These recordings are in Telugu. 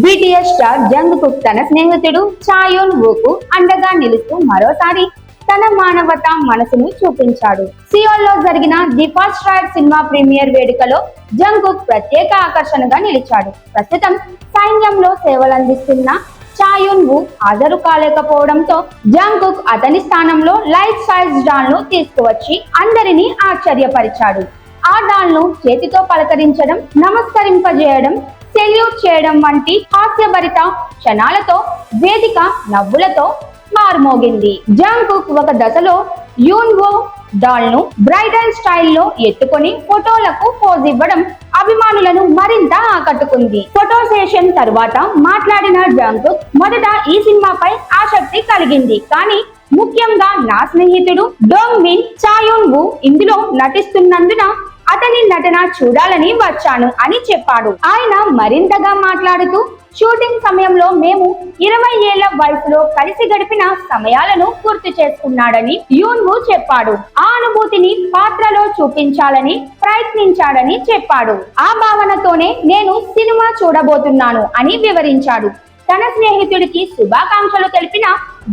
బీటీఎస్ స్టార్ జంగ్కుక్ తన స్నేహితుడు చాయోన్ వూకు అండగా నిలుస్తూ మరోసారి తన మానవత మనసును చూపించాడు. సియోల్లో జరిగిన the first ride cinema premiere వేడుకలో జంగ్కుక్ ప్రత్యేక ఆకర్షణగా నిలిచాడు. ప్రస్తుతం సైన్యంలో సేవలందిస్తున్న చాయున్ వు హాజరు కాలేకపోవడంతో జంగ్కుక్ అతని స్థానంలో లైఫ్ సైజ్ డాల్ను తీసుకువచ్చి అందరినీ ఆశ్చర్యపరిచాడు. ఆ డాల్ను చేతితో పలకరించడం నమస్కరింపజేయడం సెల్యూట్ చేయడం వంటి హాస్యభరిత క్షణాలతో వేదిక నవ్వులతో మార్మోగింది జాంగ్కుక్ ఒక దశలో యూన్వో డాల్ను బ్రైడల్ స్టైల్లో ఎత్తుకొని ఫోటోలకు పోజ్ ఇవ్వడం అభిమానులను మరింత ఆకట్టుకుంది. ఫోటో సెషన్ తర్వాత మాట్లాడిన జాంగ్కుక్ మొదట ఈ సినిమాపై ఆసక్తి కలిగింది. కానీ ముఖ్యంగా నా స్నేహితుడు డోంగ్ మిన్ చాయోన్ వు ఇందులో నటిస్తున్నందున అతని నటన చూడాలని వచ్చాను అని చెప్పాడు. ఆయన మరింతగా మాట్లాడుతూ షూటింగ్ సమయంలో మేము ఇరవై ఏళ్ళ వయసులో కలిసి గడిపిన సమయాలను గుర్తు చేసుకున్నాడని యూన్వు చెప్పాడు. ఆ అనుభూతిని పాత్రలో చూపించాలని ప్రయత్నించాడని చెప్పాడు. ఆ భావనతోనే నేను సినిమా చూడబోతున్నాను అని వివరించాడు. తన స్నేహితుడికి శుభాకాంక్షలు తెలిపిన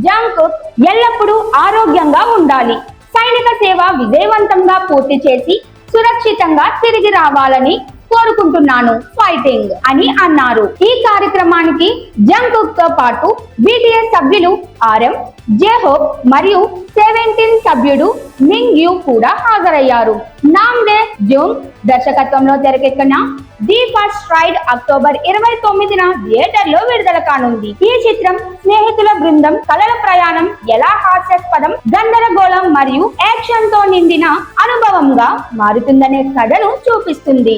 జంకుక్ ఎల్లప్పుడూ ఆరోగ్యంగా ఉండాలి. సైనిక సేవ విజయవంతంగా పూర్తి చేసి సురక్షితంగా తిరిగి రావాలని కోరుకుంటున్నాను. ఫైటింగ్ అని అన్నారు. ఈ కార్యక్రమానికి జంకుక్తో పాటు బీటీఎస్ సభ్యులు ఆర్ఎం జేహోప్ మరియు సెవెంటీన్ సభ్యుడు మింగ్ యూ కూడా హాజరయ్యారు. నామ్డే జూన్ దర్శకత్వంలో తెరకెక్కిన ది ఫస్ట్ రైడ్ అక్టోబర్ ఇరవై తొమ్మిదిన థియేటర్లో విడుదల కానుంది. ఈ చిత్రం స్నేహితుల బృందం కలల ప్రయాణం ఎలా హాస్యాస్పదం గందరగోళం మరియు యాక్షన్తో నిండిన మారుతుందనే కథను చూపిస్తుంది.